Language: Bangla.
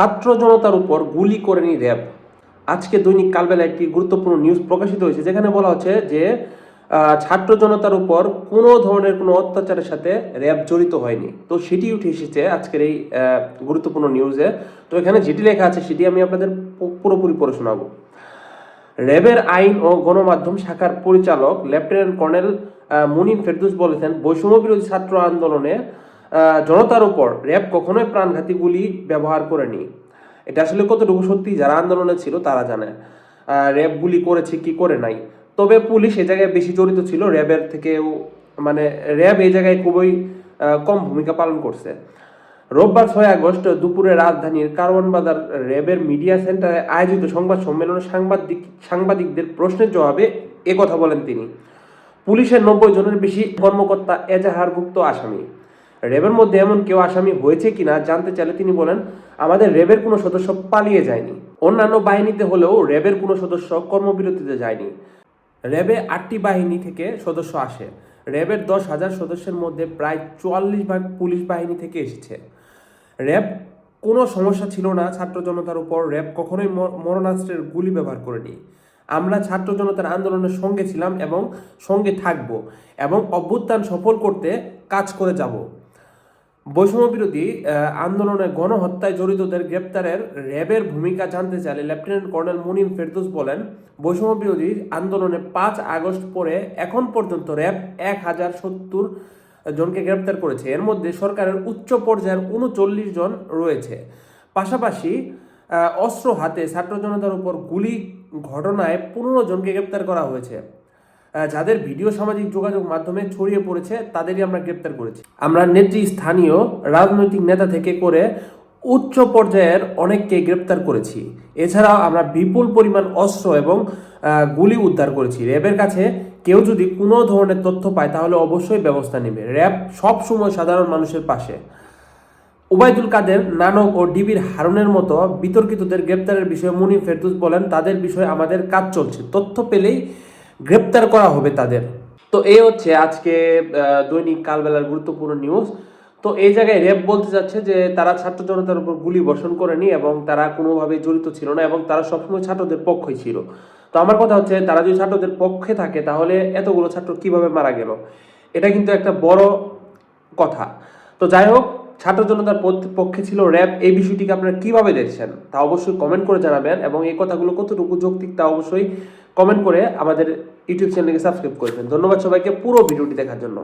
ছাত্র জনতার উপর গুলি করেনি র্যাব। আজকে দৈনিক কালবেলা একটি গুরুত্বপূর্ণ নিউজ প্রকাশিত হয়েছে, যেখানে বলা হচ্ছে যে ছাত্র জনতার উপর কোনো ধরনের কোনো অত্যাচারের সাথে র্যাব জড়িত হয়নি। তো সেটি উঠে এসেছে আজকের এই গুরুত্বপূর্ণ নিউজে তো এখানে যেটি লেখা আছে সেটি আমি আপনাদের পুরোপুরি পড়ে শোনাবো। র্যাবের আইন ও গণমাধ্যম শাখার পরিচালক লেফটেন্যান্ট কর্নেল মুনিম ফেরদুস বলেছেন, বৈষম্য বিরোধী ছাত্র আন্দোলনে জনতার উপর র্যাব কখনোই প্রাণঘাতী গুলি ব্যবহার করেনি। এটা আসলে কতটুকু সত্যি? যারা আন্দোলনে ছিল তারা জানে। র্যাব গুলি করেছে কি করে নাই। তবে পুলিশ এ জায়গায় বেশি জড়িত ছিল, র্যাবের থেকেও মানে র্যাব এই জায়গায় খুবই কম ভূমিকা পালন করছে। রোববার ছয় আগস্ট দুপুরে রাজধানীর কারওয়ান বাজার র্যাবের মিডিয়া সেন্টারে আয়োজিত সংবাদ সম্মেলনে সাংবাদিক, সাংবাদিকদের প্রশ্নের জবাবে এ কথা বলেন তিনি। পুলিশের নব্বই জনের বেশি কর্মকর্তা এজাহারভুক্ত আসামি। র্যাবের মধ্যে এমন কেউ আসামি হয়েছে কিনা জানতে চাইলে তিনি বলেন, আমাদের র্যাবের কোনো সদস্য পালিয়ে যায়নি। অন্যান্য বাহিনীতে হলেও র্যাবের কোনো সদস্য কর্মবিরতিতে যায়নি। র্যাবে আটটি বাহিনী থেকে সদস্য আসে। র্যাবের দশ হাজার সদস্যের মধ্যে প্রায় চুয়াল্লিশ ভাগ পুলিশ বাহিনী থেকে এসেছে। র্যাব কোনো সমস্যা ছিল না, ছাত্র জনতার উপর র্যাব কখনোই মরণাস্ত্রের গুলি ব্যবহার করেনি। আমরা ছাত্র জনতার আন্দোলনের সঙ্গে ছিলাম এবং সঙ্গে থাকব এবং অভ্যুত্থান সফল করতে কাজ করে যাব। বৈষম্য বিরোধী আন্দোলনে গণহত্যায় জড়িতদের গ্রেপ্তারের র্যাবের ভূমিকা জানতে চাইলে লেফটেন্যান্ট কর্নেল মুনিম ফেরদৌস বলেন, বৈষম্য বিরোধী আন্দোলনে পাঁচ আগস্ট পরে এখন পর্যন্ত র্যাব এক হাজার সত্তর জনকে গ্রেপ্তার করেছে। এর মধ্যে সরকারের উচ্চ পর্যায়ের উনচল্লিশ জন রয়েছে। পাশাপাশি অস্ত্র হাতে ছাত্র জনতার উপর গুলি ঘটনায় পনেরো জনকে গ্রেপ্তার করা হয়েছে। যাদের ভিডিও সামাজিক যোগাযোগ মাধ্যমে ছড়িয়ে পড়েছে, তাদেরই আমরা গ্রেপ্তার করেছি। আমরা নেত্রী স্থানীয় রাজনৈতিক নেতা থেকে করে উচ্চ পর্যায়ের অনেককে গ্রেপ্তার করেছি। এছাড়াও আমরা বিপুল পরিমাণ অস্ত্র এবং গুলি উদ্ধার করেছি। র্যাবের কাছে কেউ যদি কোনো ধরনের তথ্য পায়, তাহলে অবশ্যই ব্যবস্থা নেবে। র্যাব সবসময় সাধারণ মানুষের পাশে। ওবায়দুল কাদের, নানক ও ডিবির হারুনের মতো বিতর্কিতদের গ্রেপ্তারের বিষয়ে মুনিম ফেরদুস বলেন, তাদের বিষয়ে আমাদের কাজ চলছে। তথ্য পেলেই গ্রেপ্তার করা হবে তাদের। তো এই হচ্ছে আজকে দৈনিক কালবেলার গুরুত্বপূর্ণ নিউজ তো এই জায়গায় র্যাব বলতে যাচ্ছে যে, তারা ছাত্র জনতার উপর গুলি বর্ষণ করেনি এবং তারা কোনোভাবে জড়িত ছিল না এবং তারা সবসময় ছাত্রদের পক্ষই ছিল। তো আমার কথা হচ্ছে, তারা যদি ছাত্রদের পক্ষে থাকে, তাহলে এতগুলো ছাত্র কীভাবে মারা গেল? এটা কিন্তু একটা বড় কথা। তো যাই হোক, ছাত্র জনতার পক্ষে ছিল র্যাব এই বিষয়টিকে আপনারা কীভাবে দেখছেন তা অবশ্যই কমেন্ট করে জানাবেন এবং এই কথাগুলো কতটুকু যৌক্তিক তা অবশ্যই কমেন্ট করে আমাদের ইউটিউব চ্যানেলকে সাবস্ক্রাইব করবেন ধন্যবাদ সবাইকে পুরো ভিডিওটি দেখার জন্য।